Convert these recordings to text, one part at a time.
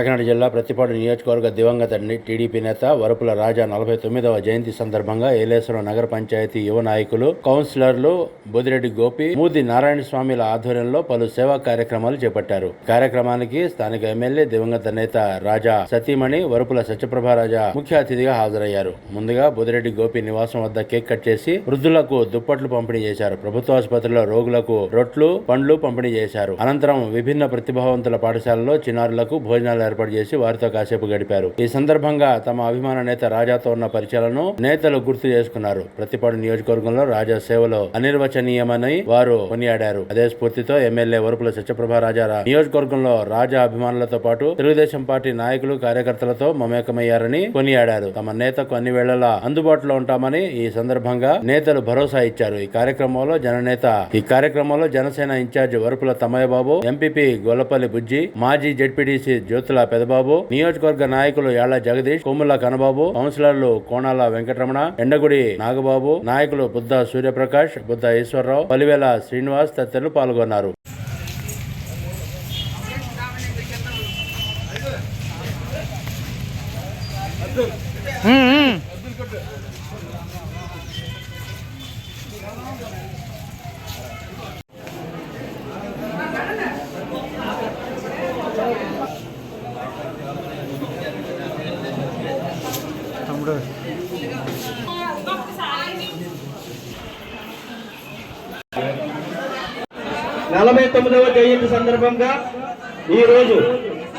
కాకినాడ జిల్లా ప్రతిపాడు నియోజకవర్గ దివంగత టీడీపీ నేత వరపుల రాజా నలభై తొమ్మిదవ జయంతి సందర్భంగా ఏలేశ్వరం నగర పంచాయతీ యువ నాయకులు కౌన్సిలర్లు బుదిరెడ్డి గోపి మూది నారాయణ స్వామిల ఆధ్వర్యంలో పలు సేవా కార్యక్రమాలు చేపట్టారు. కార్యక్రమానికి స్థానిక ఎమ్మెల్యే దివంగత నేత రాజా సతీమణి వరపుల సత్యప్రభ రాజా ముఖ్య అతిథిగా హాజరయ్యారు. ముందుగా బుదిరెడ్డి గోపి నివాసం వద్ద కేక్ కట్ చేసి వృద్ధులకు దుప్పట్లు పంపిణీ చేశారు. ప్రభుత్వ ఆసుపత్రిలో రోగులకు రొట్లు పండ్లు పంపిణీ చేశారు. అనంతరం విభిన్న ప్రతిభావంతుల పాఠశాలలో చిన్నారులకు భోజనాలు ఏర్పాటు చేసి వారితో కాసేపు గడిపారు. ఈ సందర్భంగా తమ అభిమాన నేత రాజాతో ఉన్న పరిచయాలను నేతలు గుర్తు చేసుకున్నారు. ప్రతిపాడు నియోజకవర్గంలో రాజా సేవలు అనిర్వచనీయమని వారు కొనియాడారు. అదే స్ఫూర్తితో ఎమ్మెల్యే వరుపుల సత్యప్రభ రాజా నియోజకవర్గంలో రాజా అభిమానులతో పాటు తెలుగుదేశం పార్టీ నాయకులు కార్యకర్తలతో మమేకమయ్యారని కొనియాడారు. తమ నేతకు అన్ని వేళలా అందుబాటులో ఉంటామని ఈ సందర్భంగా నేతలు భరోసా ఇచ్చారు. ఈ కార్యక్రమంలో జననేత ఈ కార్యక్రమంలో Janasena in charge Varapula Tammayya Babu MPP Gollapalli Bujji మాజీ జెడ్పీటీసీ జ్యోతుల పెదబాబు నియోజకవర్గ నాయకులు యాళ్ళ జగదీష్ కొమ్ముల కనబాబు కౌన్సిలర్లు కోణాల వెంకటరమణ ఎండగుడి నాగబాబు నాయకులు బుద్ధ సూర్యప్రకాష్ బుద్ధ ఈశ్వరరావు పలివేల శ్రీనివాస్ తదితరులు పాల్గొన్నారు. నలభై తొమ్మిదవ జయంతి సందర్భంగా ఈ రోజు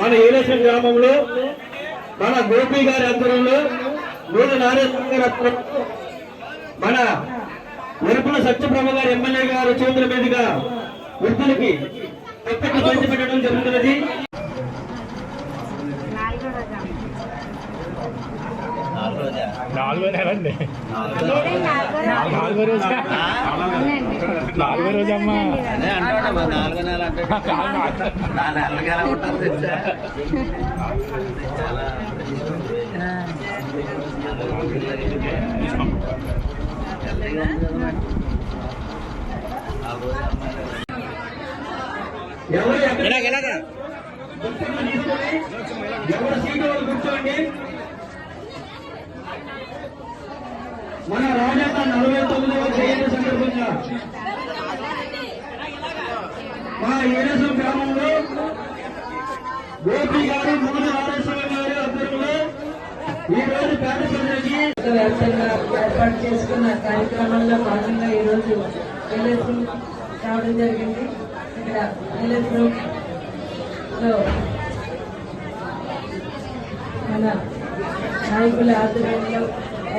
మన ఈలేశ్వరం గ్రామంలో మన గోపి గారి ఆధ్వర్యంలో మూడు నారాయణ మన ఎరుపుల సత్యప్రభ గారి ఎమ్మెల్యే గారి చేతుల మీదుగా వృద్ధులకి పెద్దకి పెట్టడం జరుగుతున్నది. నాలుగో నెల అండి నాలుగో రోజు. నాలుగో రోజు. అమ్మా. ఎవరు ఎక్కడ- ఎవరు సీటు వాళ్ళు కూర్చోండి? మన రాజాత నలభై తొమ్మిదవ జయంతి సందర్భంగా మా ఏడసం గ్రామంలో గోపి గారు మూడు నారేశ్వర గారి ఆధ్వర్యంలో ఈ రోజు పేద ప్రజలకి వ్యాప్తంగా ఏర్పాటు చేసుకున్న కార్యక్రమంలో భాగంగా ఈరోజు ఎల్ఎస్ రావడం జరిగింది. ఇక్కడ ఎల్ఎస్లో మన నాయకుల ఆధ్వర్యంలో